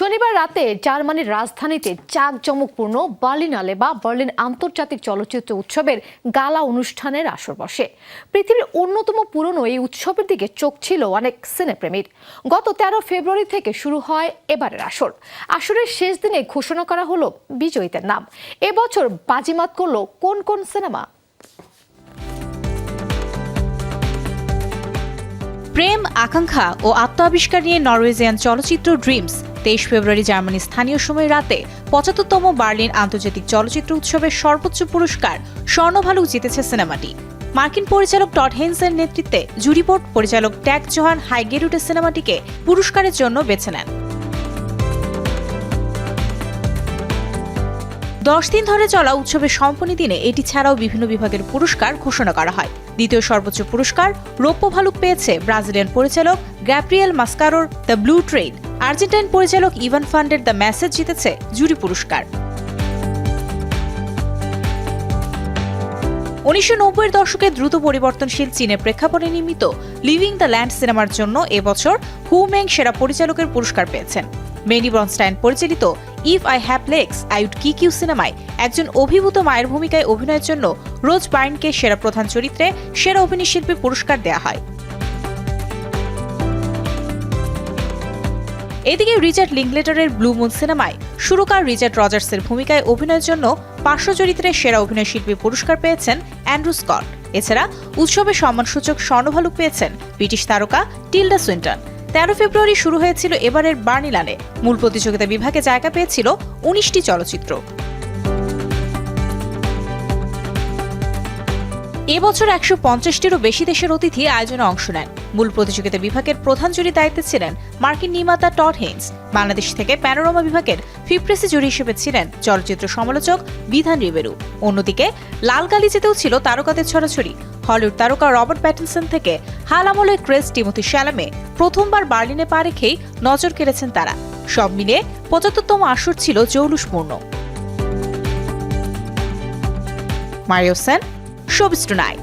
শনিবার রাতে জার্মানির রাজধানীতে জাঁকজমকপূর্ণ বার্লিনালে বা বার্লিন আন্তর্জাতিক চলচ্চিত্র উৎসবের গালা অনুষ্ঠানের আসর বসে। পৃথিবীর অন্যতম পুরনো এই উৎসবের দিকে চোখ ছিল অনেক সিনেপ্রেমীর। গত তেরো ফেব্রুয়ারি থেকে শুরু হয় এবারের আসর। আসরের শেষ দিনে ঘোষণা করা হলো বিজয়ীদের নাম। এবছর বাজিমাত করল কোন কোন সিনেমা? প্রেম, আকাঙ্ক্ষা ও আত্ম আবিষ্কার নিয়ে নরওয়েজিয়ান চলচ্চিত্র ড্রিমস তেইশ ফেব্রুয়ারি জার্মানির স্থানীয় সময় রাতে পঁচাত্তরতম বার্লিন আন্তর্জাতিক চলচ্চিত্র উৎসবের সর্বোচ্চ পুরস্কার স্বর্ণভালুক জিতেছে সিনেমাটি। মার্কিন পরিচালক টড হেন্সের নেতৃত্বে জুরিপোর্ট পরিচালক ট্যাগ জোহান হাইগেরুটে সিনেমাটিকে পুরস্কারের জন্য বেছে নেন। দশ দিন ধরে চলা উৎসবের সম্পন্ন দিনে এটি ছাড়াও বিভিন্ন বিভাগের পুরস্কার ঘোষণা করা হয়। দ্বিতীয় সর্বোচ্চ পুরস্কার রৌপ্য ভালুক পেয়েছে ব্রাজিলিয়ান পরিচালক গ্যাব্রিয়েল মাস্কারোর দ্য ব্লু ট্রেন আর্জেন্টাইন পরিচালক ইভান ফান্ডের দ্য মেসেজ জিতেছে জুরি পুরস্কার। উনিশশো নব্বইয়ের দশকে দ্রুত পরিবর্তনশীল চীনের প্রেক্ষাপটে নির্মিত লিভিং দ্য ল্যান্ড সিনেমার জন্য এবছর হু মেং সেরা পরিচালকের পুরস্কার পেয়েছেন। মেনি ব্রনস্টাইন পরিচালিত if I have legs, I would kick you সিনেমায় একজন অভিভূত মায়ের ভূমিকায় অভিনয়ের জন্য রোজ বাইনকে সেরা প্রধান চরিত্রে সেরা অভিনয় শিল্পী পুরস্কার দেয়া হয়। এদিকে রিচার্ড লিঙ্কলেটারের ব্লু মুন সিনেমায় সুরকার রিচার্ড রজার্সের ভূমিকায় অভিনয়ের জন্য পার্শ্ব চরিত্রে সেরা অভিনয় শিল্পী পুরস্কার পেয়েছেন অ্যান্ড্রু স্কট। এছাড়া উৎসবে সম্মানসূচক স্বর্ণভালুক পেয়েছেন ব্রিটিশ তারকা টিল্ডা সুইন্টন। তেরো ফেব্রুয়ারি শুরু হয়েছিল এবারের বার্নিলানে মূল প্রতিযোগিতা বিভাগে জায়গা পেয়েছিল উনিশটি চলচ্চিত্র। এবছর একশো পঞ্চাশটিরও বেশি দেশের অতিথি আয়োজনে অংশ নেন। মূল প্রতিযোগিতা বিভাগের প্রধান জুরি দায়িত্বে ছিলেন মার্কিন নির্মাতা টড হেন্স বাংলাদেশ থেকে প্যানোরামা বিভাগের ফিপ্রেসি জুরি হিসেবে ছিলেন চলচ্চিত্র সমালোচক বিধান রিবেরু। অন্যদিকে লাল গালিচেতেও ছিল তারকাদের ছড়াছড়ি। হলিউড তারকা রবার্ট প্যাটিনসন থেকে হাল আমলের ক্রেস টিমোথি শ্যালামে প্রথমবার বার্লিনে পা রেখেই নজর কেড়েছেন তারা। সব মিলিয়ে পঁচাত্তরতম আসর ছিল জৌলুসপূর্ণ মারিও সেন শোবিস টুনাইট